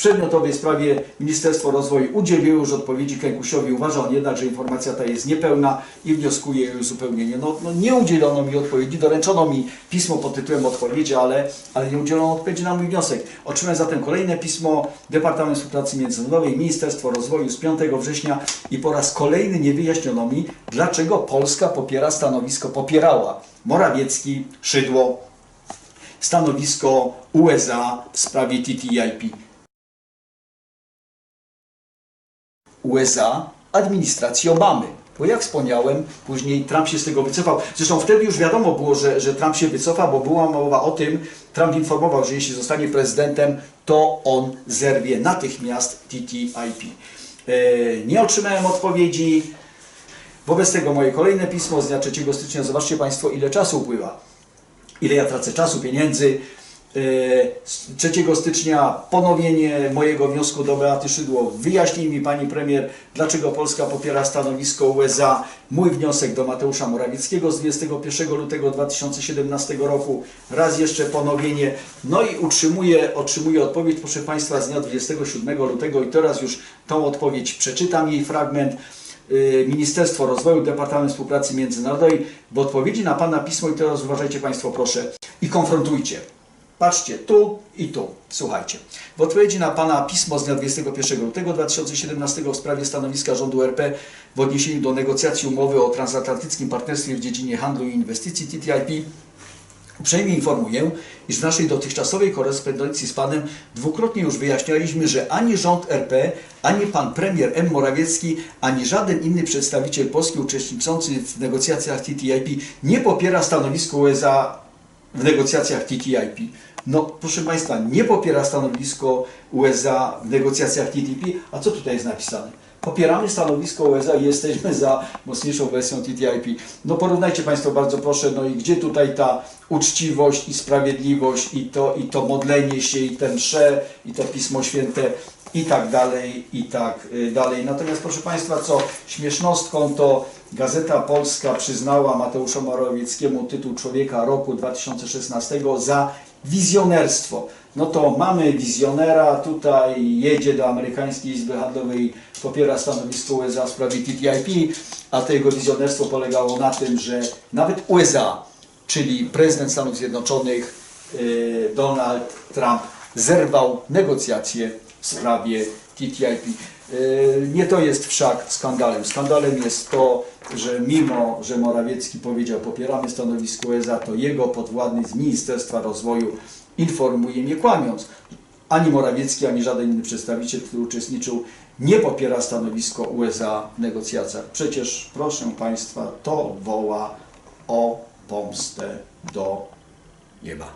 przedmiotowej sprawie Ministerstwo Rozwoju udzieliło już odpowiedzi Kękusiowi. Uważa on jednak, że informacja ta jest niepełna i wnioskuje o uzupełnienie. No, no nie udzielono mi odpowiedzi, doręczono mi pismo pod tytułem odpowiedzi, ale, ale nie udzielono odpowiedzi na mój wniosek. Otrzymałem zatem kolejne pismo Departament Współpracy Międzynarodowej, Ministerstwo Rozwoju z 5 września i po raz kolejny nie wyjaśniono mi, dlaczego Polska popiera stanowisko, popierała Morawiecki, Szydło, stanowisko USA w sprawie TTIP. USA administracji Obamy. Bo jak wspomniałem, później Trump się z tego wycofał. Zresztą wtedy już wiadomo było, że, że Trump się wycofa, bo była mowa o tym, Trump informował, że jeśli zostanie prezydentem, to on zerwie natychmiast TTIP. E, Nie otrzymałem odpowiedzi. Wobec tego moje kolejne pismo z dnia 3 stycznia. Zobaczcie Państwo, ile czasu upływa ile ja tracę czasu, pieniędzy. E, z 3 stycznia ponowienie mojego wniosku do Beaty Szydło. Wyjaśnij mi Pani Premier, dlaczego Polska popiera stanowisko USA. Mój wniosek do Mateusza Morawieckiego z 21 lutego 2017 roku. Raz jeszcze ponowienie. No i utrzymuję, otrzymuję odpowiedź, proszę Państwa, z dnia 27 lutego i teraz już tą odpowiedź przeczytam jej fragment. Y, Ministerstwo Rozwoju, Departament Współpracy Międzynarodowej w odpowiedzi na Pana pismo i teraz uważajcie Państwo proszę i konfrontujcie. Patrzcie tu i tu. Słuchajcie. W odpowiedzi na Pana pismo z dnia 21 lutego 2017 w sprawie stanowiska rządu RP w odniesieniu do negocjacji umowy o transatlantyckim partnerstwie w dziedzinie handlu i inwestycji TTIP Uprzejmie informuję, iż w naszej dotychczasowej korespondencji z Panem dwukrotnie już wyjaśnialiśmy, że ani rząd RP, ani Pan Premier M. Morawiecki, ani żaden inny przedstawiciel Polski uczestniczący w negocjacjach TTIP nie popiera stanowiska USA w negocjacjach TTIP. No, proszę Państwa, nie popiera stanowisko USA w negocjacjach TTIP, a co tutaj jest napisane? Popieramy stanowisko USA i jesteśmy za mocniejszą wersją TTIP. No porównajcie Państwo bardzo proszę, no i gdzie tutaj ta uczciwość i sprawiedliwość i to, i to modlenie się i ten msze i to Pismo Święte i tak dalej, i tak y, dalej. Natomiast proszę Państwa, co śmiesznostką to Gazeta Polska przyznała Mateuszowi Morawieckiemu tytuł Człowieka Roku 2016 za wizjonerstwo. No to mamy wizjonera, tutaj jedzie do amerykańskiej Izby Handlowej, popiera stanowisko USA w sprawie TTIP, a to jego wizjonerstwo polegało na tym, że nawet USA, czyli prezydent Stanów Zjednoczonych y, Donald Trump zerwał negocjacje w sprawie TTIP. Y, Nie to jest wszak skandalem. Skandalem jest to, że mimo, że Morawiecki powiedział popieramy stanowisko USA, to jego podwładny z Ministerstwa Rozwoju informuje mnie kłamiąc. Ani Morawiecki, ani żaden inny przedstawiciel, który uczestniczył, nie popiera stanowisko USA w negocjacjach. Przecież, proszę Państwa, to woła o pomstę do nieba.